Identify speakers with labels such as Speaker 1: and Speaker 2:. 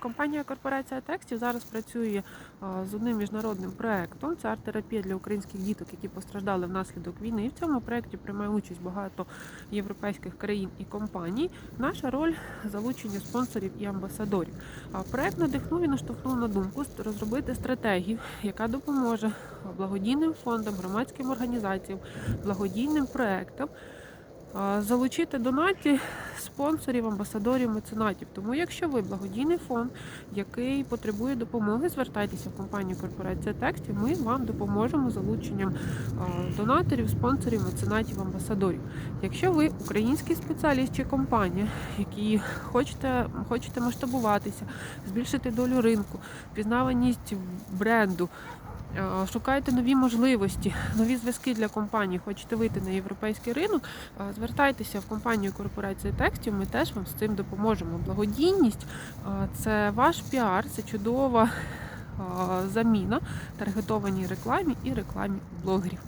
Speaker 1: Компанія Корпорація текстів зараз працює з одним міжнародним проектом. Це арт-терапія для українських діток, які постраждали внаслідок війни. І в цьому проєкті приймає участь багато європейських країн і компаній. Наша роль залучення спонсорів і амбасадорів. Проект надихнув і наштовхнув на думку розробити стратегію, яка допоможе благодійним фондам, громадським організаціям, благодійним проектам. Залучити донаті спонсорів, амбасадорів, меценатів. Тому, якщо ви благодійний фонд, який потребує допомоги, звертайтеся в компанію Корпорація текстів. Ми вам допоможемо залученням донаторів, спонсорів, меценатів, амбасадорів. Якщо ви український спеціаліст чи компанія, які хочете, хочете масштабуватися, збільшити долю ринку, впізнаваність бренду. А, Шукаєте нові можливості, нові зв'язки для компанії, хочете вийти на європейський ринок, звертайтеся в компанію корпорації текстів. Ми теж вам з цим допоможемо. Благодійність це ваш піар, це чудова заміна таргетованій рекламі і рекламі блогерів.